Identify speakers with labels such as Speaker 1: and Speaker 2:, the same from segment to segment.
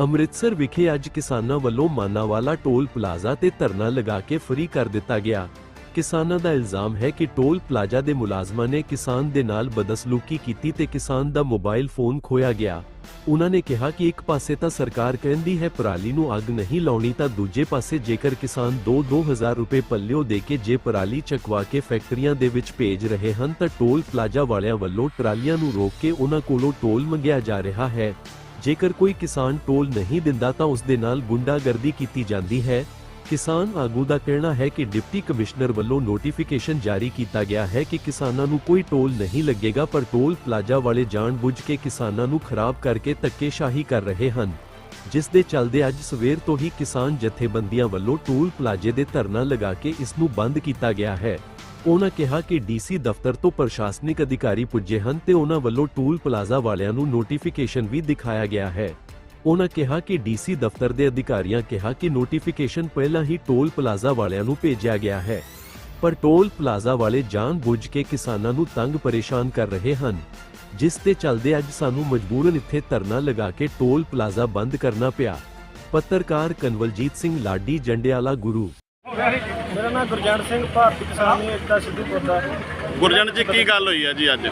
Speaker 1: ਅੰਮ੍ਰਿਤਸਰ ਵਿਖੇ ਅੱਜ ਕਿਸਾਨਾਂ ਵੱਲੋਂ ਮਾਨਾਵਾਲਾ ਟੋਲ ਪਲਾਜ਼ਾ ਤੇ ਧਰਨਾ ਲਗਾ ਕੇ ਫਰੀ ਕਰ ਦਿੱਤਾ ਗਿਆ। ਕਿਸਾਨਾਂ ਦਾ ਇਲਜ਼ਾਮ ਹੈ ਕਿ ਟੋਲ ਪਲਾਜ਼ਾ ਦੇ ਮੁਲਾਜ਼ਮਾਂ ਨੇ ਕਿਸਾਨ ਦੇ ਨਾਲ ਬਦਸਲੂਕੀ ਕੀਤੀ ਤੇ ਕਿਸਾਨ ਦਾ ਮੋਬਾਈਲ ਫੋਨ ਖੋਇਆ ਗਿਆ। ਉਹਨਾਂ ਨੇ ਕਿਹਾ ਕਿ ਇੱਕ ਪਾਸੇ ਤਾਂ ਸਰਕਾਰ ਕਹਿੰਦੀ ਹੈ ਪਰਾਲੀ ਨੂੰ ਅੱਗ ਨਹੀਂ ਲਾਉਣੀ ਤਾਂ ਦੂਜੇ ਪਾਸੇ ਜੇਕਰ ਕਿਸਾਨ 2-2000 ਰੁਪਏ ਪੱਲਿਓ ਦੇ ਕੇ ਜੇ ਪਰਾਲੀ ਚਕਵਾ ਕੇ ਫੈਕਟਰੀਆਂ ਦੇ ਵਿੱਚ ਭੇਜ ਰਹੇ ਹਨ ਤਾਂ ਟੋਲ ਪਲਾਜ਼ਾ ਵਾਲਿਆਂ ਵੱਲੋਂ ਟਰਾਲੀਆਂ ਨੂੰ ਰੋਕ ਕੇ ਉਹਨਾਂ ਕੋਲੋਂ ਟੋਲ ਮੰਗਿਆ ਜਾ ਰਿਹਾ ਹੈ। ਜੇਕਰ ਕੋਈ ਕਿਸਾਨ ਟੋਲ ਨਹੀਂ ਦਿੰਦਾ ਤਾਂ ਉਸ ਦੇ ਨਾਲ ਗੁੰਡਾਗਰਦੀ ਕੀਤੀ ਜਾਂਦੀ ਹੈ। ਕਿਸਾਨ ਆਗੂ ਦਾ ਕਹਿਣਾ ਹੈ ਕਿ ਡਿਪਟੀ ਕਮਿਸ਼ਨਰ ਵੱਲੋਂ ਨੋਟੀਫਿਕੇਸ਼ਨ ਜਾਰੀ ਕੀਤਾ ਗਿਆ ਹੈ ਕਿ ਕਿਸਾਨਾਂ ਨੂੰ ਕੋਈ ਟੋਲ ਨਹੀਂ ਲੱਗੇਗਾ, ਪਰ ਟੋਲ ਪਲਾਜ਼ਾ ਵਾਲੇ ਜਾਣਬੁੱਝ ਕੇ ਕਿਸਾਨਾਂ ਨੂੰ ਖਰਾਬ ਕਰਕੇ ਧੱਕੇਸ਼ਾਹੀ ਕਰ ਰਹੇ ਹਨ। ਜਿਸ ਦੇ ਚੱਲਦੇ ਅੱਜ ਸਵੇਰ ਤੋਂ ਹੀ ਕਿਸਾਨ ਜਥੇਬੰਦੀਆਂ ਵੱਲੋਂ ਟੋਲ ਪਲਾਜ਼ੇ ਦੇ ਧਰਨਾ ਲਗਾ ਕੇ ਇਸ ਨੂੰ ਬੰਦ ਕੀਤਾ ਗਿਆ ਹੈ। ਉਹਨਾਂ ਕਿਹਾ ਕਿ ਡੀਸੀ ਦਫ਼ਤਰ ਤੋਂ ਪ੍ਰਸ਼ਾਸਨਿਕ ਅਧਿਕਾਰੀ ਪੁੱਜੇ ਹਨ ਤੇ ਉਹਨਾਂ ਵੱਲੋਂ ਟੋਲ ਪਲਾਜ਼ਾ ਵਾਲਿਆਂ ਨੂੰ ਨੋਟੀਫਿਕੇਸ਼ਨ ਵੀ ਦਿਖਾਇਆ ਗਿਆ ਹੈ। ਉਹਨਾਂ ਕਿਹਾ ਕਿ ਡੀਸੀ ਦਫ਼ਤਰ ਦੇ ਅਧਿਕਾਰੀਆਂ ਕਿਹਾ ਕਿ ਨੋਟੀਫਿਕੇਸ਼ਨ ਪਹਿਲਾਂ ਹੀ ਟੋਲ ਪਲਾਜ਼ਾ ਵਾਲਿਆਂ ਨੂੰ ਭੇਜਿਆ ਗਿਆ ਹੈ। ਪਰ ਟੋਲ ਪਲਾਜ਼ਾ ਵਾਲੇ ਜਾਣਬੁੱਝ ਕੇ ਕਿਸਾਨਾਂ ਨੂੰ ਤੰਗ ਪਰੇਸ਼ਾਨ ਕਰ ਰਹੇ ਹਨ, ਜਿਸ ਤੇ ਚੱਲਦੇ ਅੱਜ ਸਾਨੂੰ ਮਜਬੂਰਨ ਇੱਥੇ ਧਰਨਾ ਲਗਾ ਕੇ ਟੋਲ ਪਲਾਜ਼ਾ ਬੰਦ ਕਰਨਾ ਪਿਆ। ਪੱਤਰਕਾਰ ਕਨਵਲਜੀਤ ਸਿੰਘ ਲਾਡੀ, ਜੰਡਿਆਲਾ ਗੁਰੂ
Speaker 2: ਮੇਰਾ ਨਾਮ ਗੁਰਜੰਟ ਸਿੰਘ ਭਾਰਤੀ ਕਿਸਾਨ ਏਕਤਾ ਸਿੱਧੂਪੁਰ ਦਾ
Speaker 3: ਗੁਰਜਨ ਜੀ ਕੀ ਗੱਲ ਹੋਈ ਹੈ ਜੀ ਅੱਜ?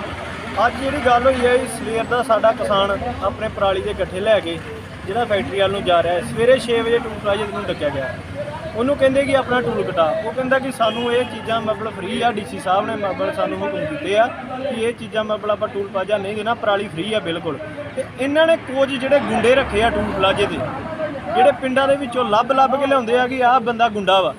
Speaker 2: ਅੱਜ ਜਿਹੜੀ ਗੱਲ ਹੋਈ ਹੈ ਇਹ ਸਵੇਰ ਦਾ ਸਾਡਾ ਕਿਸਾਨ ਆਪਣੇ ਪਰਾਲੀ ਦੇ ਗੱਠੇ ਲੈ ਕੇ ਜਿਹੜਾ ਫੈਕਟਰੀ ਵੱਲ ਨੂੰ ਜਾ ਰਿਹਾ ਹੈ। ਸਵੇਰੇ 6 ਵਜੇ ਟੂਲ ਪਲਾਜ਼ੇ ਨੂੰ ਡੱਕਿਆ ਗਿਆ। ਉਹਨੂੰ ਕਹਿੰਦੇ ਕਿ ਆਪਣਾ ਟੂਲ ਕਟਾ। ਉਹ ਕਹਿੰਦਾ ਕਿ ਸਾਨੂੰ ਇਹ ਚੀਜ਼ਾਂ ਮਤਲਬ ਫ੍ਰੀ ਆ। ਡੀਸੀ ਸਾਹਿਬ ਨੇ ਮਤਲਬ ਸਾਨੂੰ ਹੁਕਮ ਦਿੱਤੇ ਆ ਕਿ ਇਹ ਚੀਜ਼ਾਂ ਮਤਲਬ ਆਪਾਂ ਟੂਲ ਪਲਾਜ਼ਾ ਨਹੀਂ ਦੇਣਾ ਪਰਾਲੀ ਫ੍ਰੀ ਆ ਬਿਲਕੁਲ। ਤੇ ਇਹਨਾਂ ਨੇ ਕੁਝ ਜਿਹੜੇ ਗੁੰਡੇ ਰੱਖੇ ਆ ਟੂਲ ਪਲਾਜ਼ੇ ਦੇ ਜਿਹੜੇ ਪਿੰਡਾਂ ਦੇ ਵਿੱਚੋਂ ਲੱਭ ਲੱਭ ਕੇ ਲਿਆਉਂਦੇ ਆ ਕਿ ਆਹ ਬੰਦਾ ਗੁੰਡਾ ਵਾ।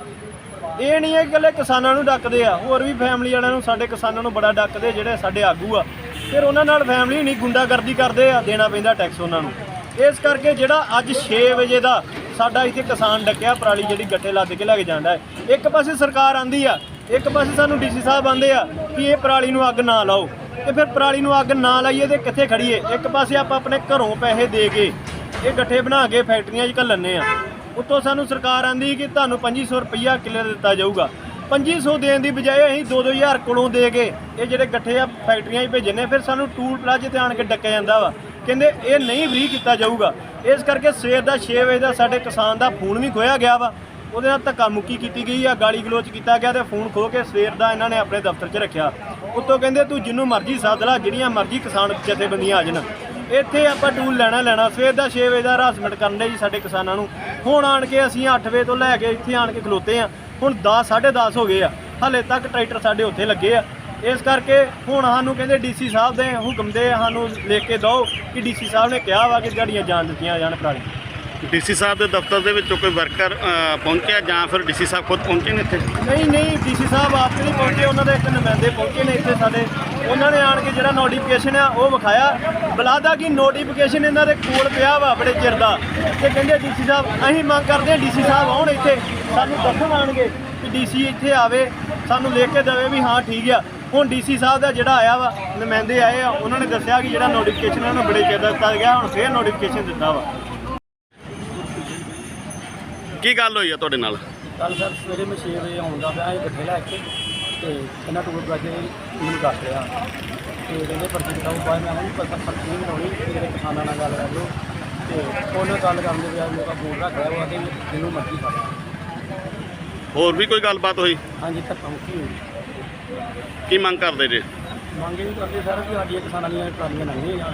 Speaker 2: ਇਹ ਨਹੀਂ ਹੈ ਕਿ ਇਕੱਲੇ ਕਿਸਾਨਾਂ ਨੂੰ ਡੱਕਦੇ ਆ, ਹੋਰ ਵੀ ਫੈਮਿਲੀ ਵਾਲਿਆਂ ਨੂੰ, ਸਾਡੇ ਕਿਸਾਨਾਂ ਨੂੰ ਬੜਾ ਡੱਕਦੇ ਜਿਹੜੇ ਸਾਡੇ ਆਗੂ ਆ। ਫਿਰ ਉਹਨਾਂ ਨਾਲ ਫੈਮਿਲੀ ਨਹੀਂ ਗੁੰਡਾਗਰਦੀ ਕਰਦੇ ਆ, ਦੇਣਾ ਪੈਂਦਾ ਟੈਕਸ ਉਹਨਾਂ ਨੂੰ। ਇਸ ਕਰਕੇ ਜਿਹੜਾ ਅੱਜ 6 ਵਜੇ ਦਾ ਸਾਡਾ ਇੱਥੇ ਕਿਸਾਨ ਡੱਕਿਆ, ਪਰਾਲੀ ਜਿਹੜੀ ਗੱਟੇ ਲੱਦ ਕੇ ਲੈ ਕੇ ਜਾਂਦਾ ਹੈ। ਇੱਕ ਪਾਸੇ ਸਰਕਾਰ ਆਂਦੀ ਆ, ਇੱਕ ਪਾਸੇ ਸਾਨੂੰ ਡੀਸੀ ਸਾਹਿਬ ਆਂਦੇ ਆ ਕਿ ਇਹ ਪਰਾਲੀ ਨੂੰ ਅੱਗ ਨਾ ਲਾਓ। ਤੇ ਫਿਰ ਪਰਾਲੀ ਨੂੰ ਅੱਗ ਨਾ ਲਾਈਏ ਤੇ ਕਿੱਥੇ ਖੜੀਏ? ਇੱਕ ਪਾਸੇ ਆਪਾਂ ਆਪਣੇ ਘਰੋਂ ਪੈਸੇ ਦੇ ਕੇ ਇਹ ਗੱਠੇ ਬਣਾ ਕੇ ਫੈਕਟਰੀਆਂ 'ਚ ਘੱਲਣੇ ਆ। ਉੱਤੋਂ ਸਾਨੂੰ ਸਰਕਾਰ ਆਂਦੀ ਕਿ ਤੁਹਾਨੂੰ 2500 ਰੁਪਈਆ ਕਿੱਲੇ ਦਾ ਦਿੱਤਾ ਜਾਊਗਾ। 2500 ਦੇਣ ਦੀ ਬਜਾਏ ਅਸੀਂ 2-2000 ਕੋਲੋਂ ਦੇ ਕੇ ਇਹ ਜਿਹੜੇ ਗੱਠੇ ਆ ਫੈਕਟਰੀਆਂ 'ਚ ਭੇਜਣੇ ਫਿਰ ਸਾਨੂੰ ਟੂਲ ਪਲਾਜ਼ੇ ਤੇ ਆਣ ਕੇ ਡੱਕਿਆ ਜਾਂਦਾ ਵਾ। ਕਹਿੰਦੇ ਇਹ ਨਹੀਂ ਫ੍ਰੀ ਕੀਤਾ ਜਾਊਗਾ। ਇਸ ਕਰਕੇ ਸਵੇਰ ਦਾ 6 ਵਜੇ ਦਾ ਸਾਡੇ ਕਿਸਾਨ ਦਾ ਫੋਨ ਵੀ ਖੋਇਆ ਗਿਆ ਵਾ। ਉਹਦੇ ਨਾਲ ਧੱਕਾ ਮੁੱਕੀ ਕੀਤੀ ਗਈ ਆ, ਗਾਲੀ ਗਲੋਚ ਕੀਤਾ ਗਿਆ ਤੇ ਫੋਨ ਖੋ ਕੇ ਸਵੇਰ ਦਾ ਇਹਨਾਂ ਨੇ ਆਪਣੇ ਦਫ਼ਤਰ 'ਚ ਰੱਖਿਆ। ਉੱਤੋਂ ਕਹਿੰਦੇ ਤੂੰ ਜਿੰਨੂੰ ਮਰਜ਼ੀ ਸੱਦ ਲਾ, ਜਿਹੜੀਆਂ ਮਰਜ਼ੀ ਕਿਸਾਨ ਜਥੇਬੰਦੀਆਂ ਆ ਜਾਣ। ਇੱਥੇ ਆਪਾਂ ਟੂਲ ਲੈਣਾ ਲੈਣਾ, ਸਵੇਰ ਦਾ 6 ਵਜੇ ਦਾ ਹਰਾਸਮੈਂਟ ਕਰਨ ਦੇ ਜੀ ਸਾਡੇ ਕਿਸਾਨਾਂ ਨੂੰ। ਹੁਣ ਆਣ ਕੇ ਅਸੀਂ 8 ਵਜੇ ਤੋਂ ਲੈ ਕੇ ਇੱਥੇ ਆਣ ਕੇ ਖਲੋਤੇ ਆ ਹੁਣ 10 10:30 ਹੋ ਗਏ ਆ। ਹਲੇ ਤੱਕ ਟਰੈਕਟਰ ਸਾਡੇ ਉੱਥੇ ਲੱਗੇ ਆ। ਇਸ ਕਰਕੇ ਹੁਣ ਸਾਨੂੰ ਕਹਿੰਦੇ ਡੀਸੀ ਸਾਹਿਬ ਦੇ ਹੁਕਮ ਦੇ ਸਾਨੂੰ ਲਿਖ ਕੇ ਦਿਓ ਕਿ ਡੀਸੀ ਸਾਹਿਬ ਨੇ ਕਿਹਾ ਵਾ ਕਿ ਗਾੜੀਆਂ ਜਾਣ ਦਿੱਤੀਆਂ ਜਾਣ ਪਰਾਲੀ।
Speaker 3: ਡੀਸੀ ਸਾਹਿਬ ਦੇ ਦਫ਼ਤਰ ਦੇ ਵਿੱਚੋਂ ਕੋਈ ਵਰਕਰ ਪਹੁੰਚਿਆ ਜਾਂ ਫਿਰ ਡੀਸੀ ਸਾਹਿਬ ਖੁਦ ਪਹੁੰਚੇ ਨੇ ਇੱਥੇ?
Speaker 2: ਨਹੀਂ ਨਹੀਂ, ਡੀਸੀ ਸਾਹਿਬ ਆਪ ਨਹੀਂ ਪਹੁੰਚੇ, ਉਹਨਾਂ ਦੇ ਇੱਕ ਨੁਮਾਇੰਦੇ ਪਹੁੰਚੇ ਨੇ ਇੱਥੇ ਸਾਡੇ। ਉਹਨਾਂ ਨੇ ਆਣ ਕੇ ਜਿਹੜਾ ਨੋਟੀਫਿਕੇਸ਼ਨ ਆ, ਉਹ ਵਿਖਾਇਆ। ਬਲਾਦਾ ਕਿ ਨੋਟੀਫਿਕੇਸ਼ਨ ਇਹਨਾਂ ਦੇ ਕੋਲ ਪਿਆ ਵਾ, ਬੜੇ ਚਿਰ ਦਾ। ਤੇ ਕਹਿੰਦੇ ਡੀਸੀ ਸਾਹਿਬ, ਅਸੀਂ ਮੰਗ ਕਰਦੇ ਹਾਂ ਡੀਸੀ ਸਾਹਿਬ ਆਉਣ ਇੱਥੇ। ਸਾਨੂੰ ਦੱਸਣ ਆਣਗੇ ਕਿ ਡੀਸੀ ਇੱਥੇ ਆਵੇ, ਸਾਨੂੰ ਲਿਖ ਕੇ ਦੇਵੇ ਵੀ ਹਾਂ, ਠੀਕ ਆ। ਹੁਣ ਡੀਸੀ ਸਾਹਿਬ ਦਾ ਜਿਹੜਾ ਆਇਆ ਵਾ, ਨੁਮਾਇੰਦੇ ਆਏ ਆ, ਉਹਨਾਂ ਨੇ ਦੱਸਿਆ ਕਿ ਜਿਹੜਾ ਨੋਟੀਫਿਕੇਸ਼ਨ ਉਹਨਾਂ ਨੂੰ ਬੜੇ ਚਿਰ ਦਾ ਦਿੱਤਾ ਗਿਆ, ਹੁਣ ਫੇਰ ਨੋਟੀਫਿਕੇਸ਼ਨ ਦਿੱਤਾ ਵਾ।
Speaker 3: ਕੀ ਗੱਲ ਹੋਈ ਹੈ ਤੁਹਾਡੇ ਨਾਲ?
Speaker 2: ਕੱਲ ਸਰ ਸਵੇਰੇ ਮੈਂ 6 ਵਜੇ ਆਉਂਦਾ ਪਿਆ ਇਹ ਇਕੱਠੇ ਲੈ ਕੇ ਤੇ ਇਹਨਾਂ ਟੂਰ ਪਲਾਜ਼ੇ ਮੈਨੂੰ ਦੱਸ ਰਿਹਾ। ਤੇ ਕਹਿੰਦੇ ਪਰਚੀ ਦਿਖਾਓ ਬਾਅਦ ਮੈਂ ਉਹਨੂੰ ਪਰਚੀ ਪਰਚੀ ਨਹੀਂ ਬਣਾਉਣੀ ਤੇ ਜਿਹੜੇ ਕਿਸਾਨਾਂ ਨਾਲ ਗੱਲ ਕਰ ਲਓ। ਤੇ ਉਹਨਾਂ ਗੱਲ ਕਰਨ ਦੇ ਵਿਆਹ ਮੇਰਾ ਬੋਲ ਰੱਖਿਆ ਉਹ ਤੇ ਜਿਹਨੂੰ ਮਰਜ਼ੀ ਖਾ
Speaker 3: ਹੋਰ ਵੀ ਕੋਈ ਗੱਲਬਾਤ ਹੋਈ?
Speaker 2: ਹਾਂਜੀ ਧੱਕਾ ਮੁੱਕੀ ਹੋਈ।
Speaker 3: ਕੀ ਮੰਗ ਕਰਦੇ ਜੇ?
Speaker 2: ਮੰਗੇ ਵੀ ਕਰਦੇ ਸਰ ਕਿ ਸਾਡੀਆਂ ਕਿਸਾਨਾਂ ਦੀਆਂ ਟਰਾਲੀਆਂ ਲੰਘੀਆਂ।